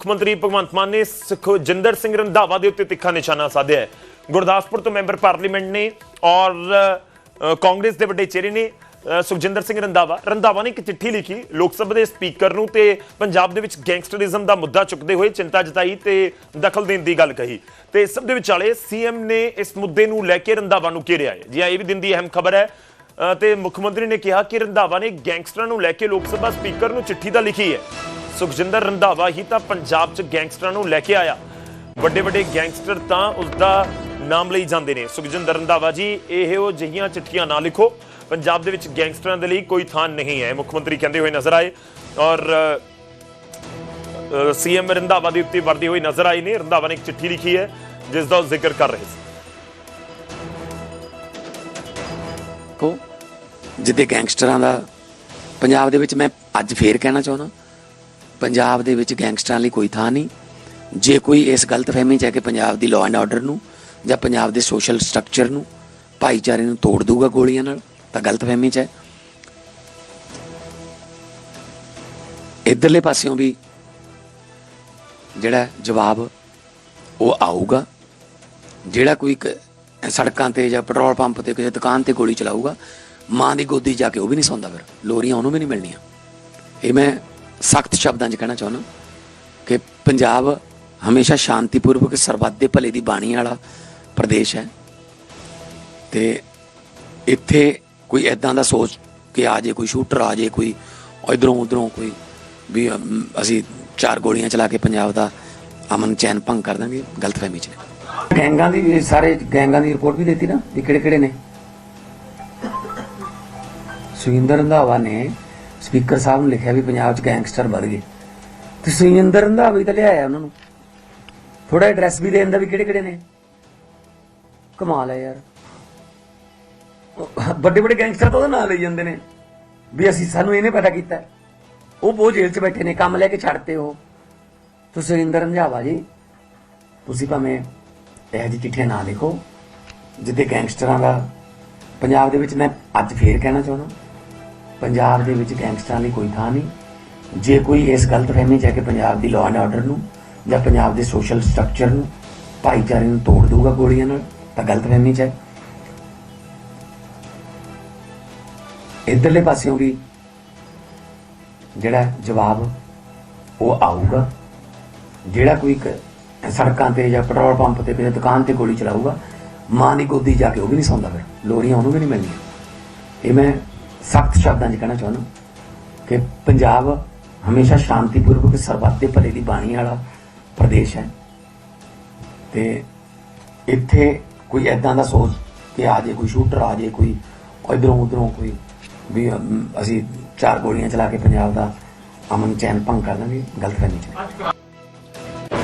ਮੁੱਖ ਮੰਤਰੀ ਭਗਵੰਤ ਮਾਨ ਨੇ ਸੁਖਜਿੰਦਰ ਸਿੰਘ ਰੰਧਾਵਾ ਦੇ ਉੱਤੇ ਤਿੱਖਾ ਨਿਸ਼ਾਨਾ ਸਾਧਿਆ ਹੈ। ਗੁਰਦਾਸਪੁਰ ਤੋਂ ਮੈਂਬਰ ਪਾਰਲੀਮੈਂਟ ਨੇ ਔਰ ਕਾਂਗਰਸ ਦੇ ਵੱਡੇ ਚਿਹਰੇ ਨੇ ਸੁਖਜਿੰਦਰ ਸਿੰਘ ਰੰਧਾਵਾ। ਰੰਧਾਵਾ ਨੇ ਇੱਕ ਚਿੱਠੀ ਲਿਖੀ ਲੋਕ ਸਭਾ ਦੇ ਸਪੀਕਰ ਨੂੰ ਤੇ ਪੰਜਾਬ ਦੇ ਵਿੱਚ ਗੈਂਗਸਟਰਿਜ਼ਮ ਦਾ ਮੁੱਦਾ ਚੁੱਕਦੇ ਹੋਏ ਚਿੰਤਾ ਜਤਾਈ ਤੇ ਦਖਲ ਦੇਣ ਦੀ ਗੱਲ ਕਹੀ। ਤੇ ਸਭ ਦੇ ਵਿਚਾਲੇ ਸੀਐਮ ਨੇ ਇਸ ਮੁੱਦੇ ਨੂੰ ਲੈ ਕੇ ਰੰਧਾਵਾ ਨੂੰ ਘੇਰਿਆ ਹੈ। ਜੀ ਇਹ ਵੀ ਦਿਨ ਦੀ ਅਹਿਮ ਖਬਰ ਹੈ। ਅ, ਤੇ ਮੁੱਖ ਮੰਤਰੀ ਨੇ ਕਿਹਾ ਕਿ ਰੰਧਾਵਾ ਨੇ ਗੈਂਗਸਟਰਾਂ ਨੂੰ ਲੈ ਕੇ ਲੋਕ ਸਭਾ ਸਪੀਕਰ ਨੂੰ ਚਿੱਠੀ ਤਾਂ ਲਿਖੀ ਹੈ। ਸੁਖਜਿੰਦਰ ਰੰਧਾਵਾ ਹੀ ਤਾਂ ਪੰਜਾਬ 'ਚ ਗੈਂਗਸਟਰਾਂ ਨੂੰ ਲੈ ਕੇ ਆਇਆ। ਵੱਡੇ ਵੱਡੇ ਗੈਂਗਸਟਰ ਤਾਂ ਉਸ ਦਾ ਨਾਮ ਲਈ ਜਾਂਦੇ ਨੇ। ਸੁਖਜਿੰਦਰ ਰੰਧਾਵਾ ਜੀ, ਇਹੋ ਜਿਹੀਆਂ ਚਿੱਠੀਆਂ ਨਾ ਲਿਖੋ। ਪੰਜਾਬ ਦੇ ਵਿੱਚ ਗੈਂਗਸਟਰਾਂ ਦੇ ਲਈ ਕੋਈ ਥਾਂ ਨਹੀਂ ਹੈ। ਮੁੱਖ ਮੰਤਰੀ ਕਹਿੰਦੇ ਹੋਏ ਨਜ਼ਰ ਆਏ ਔਰ ਸੀਐਮ ਰੰਧਾਵਾ ਦੇ ਉੱਤੇ ਵਰਦੀ ਹੋਈ ਨਜ਼ਰ ਆਏ ਨੇ। ਰੰਧਾਵਾ ਨੇ ਇੱਕ ਚਿੱਠੀ ਲਿਖੀ ਹੈ, ਜਿਸ ਦਾ ਉਹ ਜ਼ਿਕਰ ਕਰ ਰਹੇ ਸੀ। ਕੋ, ਜਿੱਦੇ ਗੈਂਗਸਟਰਾਂ ਦਾ ਪੰਜਾਬ ਦੇ ਵਿੱਚ ਮੈਂ ਅੱਜ ਫੇਰ ਕਹਿਣਾ ਚਾਹੁੰਦਾ। ਪੰਜਾਬ ਦੇ ਵਿੱਚ ਗੈਂਗਸਟਰਾਂ ਲਈ ਕੋਈ ਥਾਂ ਨਹੀਂ। ਜੇ ਕੋਈ ਇਸ ਗਲਤਫਹਿਮੀ ਚ ਹੈ ਕਿ ਪੰਜਾਬ ਦੀ ਲਾਅ ਐਂਡ ਆਰਡਰ ਨੂੰ ਜਾਂ ਪੰਜਾਬ ਦੇ ਸੋਸ਼ਲ ਸਟਰਕਚਰ ਨੂੰ ਭਾਈਚਾਰੇ ਨੂੰ ਤੋੜ ਦੂਗਾ ਗੋਲੀਆਂ ਨਾਲ, ਤਾਂ ਗਲਤਫਹਿਮੀ ਚ ਹੈ। ਇਧਰਲੇ ਪਾਸਿਓਂ ਵੀ ਜਿਹੜਾ ਜਵਾਬ ਉਹ ਆਊਗਾ। ਜਿਹੜਾ ਕੋਈ ਕ- ਸੜਕਾਂ ਤੇ ਜਾਂ ਪੈਟਰੋਲ ਪੰਪ ਤੇ ਕਿਸੇ ਦੁਕਾਨ ਤੇ ਗੋਲੀ ਚਲਾਊਗਾ, ਮਾਂ ਦੀ ਗੋਦੀ ਜਾ ਕੇ ਉਹ ਵੀ ਨਹੀਂ ਸੌਂਦਾ ਫਿਰ। ਲੋਰੀਆਂ ਉਹਨੂੰ ਵੀ ਨਹੀਂ ਮਿਲਣੀਆਂ। ਇਹ ਮੈਂ ਸਖਤ ਸ਼ਬਦਾਂ 'ਚ ਕਹਿਣਾ ਚਾਹੁੰਦਾ ਕਿ ਪੰਜਾਬ ਹਮੇਸ਼ਾ ਸ਼ਾਂਤੀਪੂਰਵਕ ਸਰਬੱਤ ਦੇ ਭਲੇ ਦੀ ਬਾਣੀ ਵਾਲਾ ਪ੍ਰਦੇਸ਼ ਹੈ। ਤੇ ਇੱਥੇ ਕੋਈ ਐਦਾਂ ਦਾ ਸੋਚ ਕਿ ਆ ਜੇ ਕੋਈ ਸ਼ੂਟਰ, ਆ ਜੇ ਕੋਈ ਇਧਰੋਂ ਉਧਰੋਂ ਕੋਈ ਵੀ ਅਸੀਂ ਚਾਰ ਗੋਲੀਆਂ ਚਲਾ ਕੇ ਪੰਜਾਬ ਦਾ ਅਮਨ ਚੈਨ ਭੰਗ ਕਰ ਦਾਂਗੇ ਗਲਤਫਹਿਮੀ 'ਚ ਗੈਂਗਾਂ ਦੀ ਸਾਰੇ ਗੈਂਗਾਂ ਦੀ ਰਿਪੋਰਟ ਵੀ ਦਿੱਤੀ ਨਾ, ਵੀ ਕਿਹੜੇ ਕਿਹੜੇ ਨੇ? ਸੁਖਿੰਦਰ ਰੰਧਾਵਾ ਨੇ ਸਪੀਕਰ ਸਾਹਿਬ ਨੂੰ ਲਿਖਿਆ ਵੀ ਪੰਜਾਬ 'ਚ ਗੈਂਗਸਟਰ ਵੱਧ ਗਏ। ਤੇ ਸੁਰਿੰਦਰ ਰੰਧਾਵਾ ਤਾਂ ਲਿਆਇਆ ਉਹਨਾਂ ਨੂੰ। ਥੋੜਾ ਐਡਰੈਸ ਵੀ ਦੇਣ ਦਾ ਵੀ ਕਿਹੜੇ ਕਿਹੜੇ ਨੇ? ਕਮਾਲ ਹੈ ਯਾਰ। ਵੱਡੇ ਵੱਡੇ ਗੈਂਗਸਟਰ ਤਾਂ ਉਹਦਾ ਨਾਂ ਲਈ ਜਾਂਦੇ ਨੇ। ਵੀ ਅਸੀਂ ਸਾਨੂੰ ਇਹਨੇ ਪਤਾ ਕੀਤਾ। ਉਹ ਬਹੁਤ ਜੇਲ੍ਹ 'ਚ ਬੈਠੇ ਨੇ, ਕੰਮ ਲੈ ਕੇ ਛੱਡਤੇ ਉਹ। ਤੁਸੀਂ ਸੁਰਿੰਦਰ ਰੰਧਾਵਾ ਜੀ, ਤੁਸੀਂ ਭਾਵੇਂ ਇਹ ਜਿਹੀ ਚਿੱਠੀਆਂ ਨਾ ਲਿਖੋ ਜਿੱਦੇ ਗੈਂਗਸਟਰਾਂ ਦਾ ਪੰਜਾਬ ਦੇ ਵਿੱਚ ਮੈਂ ਅੱਜ ਫੇਰ ਕਹਿਣਾ ਚਾਹੁੰਦਾ। ਪੰਜਾਬ ਦੇ ਵਿੱਚ ਗੈਂਗਸਟਰਾਂ ਲਈ ਕੋਈ ਥਾਂ ਨਹੀਂ। ਜੇ ਕੋਈ ਇਸ ਗਲਤਫਹਿਮੀ ਚ ਹੈ ਕਿ ਪੰਜਾਬ ਦੀ ਲਾਅ ਐਂਡ ਆਰਡਰ ਨੂੰ ਜਾਂ ਪੰਜਾਬ ਦੇ ਸੋਸ਼ਲ ਸਟਰਕਚਰ ਨੂੰ ਭਾਈਚਾਰੇ ਨੂੰ ਤੋੜ ਦੂਗਾ ਗੋਲੀਆਂ ਨਾਲ, ਤਾਂ ਗਲਤਫਹਿਮੀ ਚ ਹੈ। ਇਧਰਲੇ ਪਾਸਿਓਂ ਵੀ ਜਿਹੜਾ ਜਵਾਬ ਉਹ ਆਊਗਾ। ਜਿਹੜਾ ਕੋਈ ਕ- ਸੜਕਾਂ ਤੇ ਜਾਂ ਪੈਟਰੋਲ ਪੰਪ ਤੇ ਕਿਸੇ ਦੁਕਾਨ ਤੇ ਗੋਲੀ ਚਲਾਊਗਾ, ਮਾਂ ਦੀ ਗੋਦੀ ਜਾ ਕੇ ਉਹ ਵੀ ਨਹੀਂ ਸੌਂਦਾ ਫਿਰ। ਲੋਰੀਆਂ ਉਹਨੂੰ ਵੀ ਨਹੀਂ ਮਿਲਦੀਆਂ ਇਹ ਮੈਂ ਸਖਤ ਸ਼ਬਦਾਂ 'ਚ ਕਹਿਣਾ ਚਾਹੁੰਦਾ ਕਿ ਪੰਜਾਬ ਹਮੇਸ਼ਾ ਸ਼ਾਂਤੀਪੂਰਵਕ ਸਰਬੱਤ ਦੇ ਭਲੇ ਦੀ ਬਾਣੀ ਵਾਲਾ ਪ੍ਰਦੇਸ਼ ਹੈ। ਤੇ ਇੱਥੇ ਕੋਈ ਐਦਾਂ ਦਾ ਸੋਚ ਕਿ ਆ ਜੇ ਕੋਈ ਸ਼ੂਟਰ, ਆ ਜੇ ਕੋਈ ਇਧਰੋਂ ਉਧਰੋਂ ਕੋਈ ਵੀ ਅਸੀਂ ਚਾਰ ਗੋਲੀਆਂ ਚਲਾ ਕੇ ਪੰਜਾਬ ਦਾ ਅਮਨ ਚੈਨ ਭੰਗ ਕਰ ਦਾਂਗੇ ਗਲਤ ਕਰਨੀ ਚਾਹੀਦੀ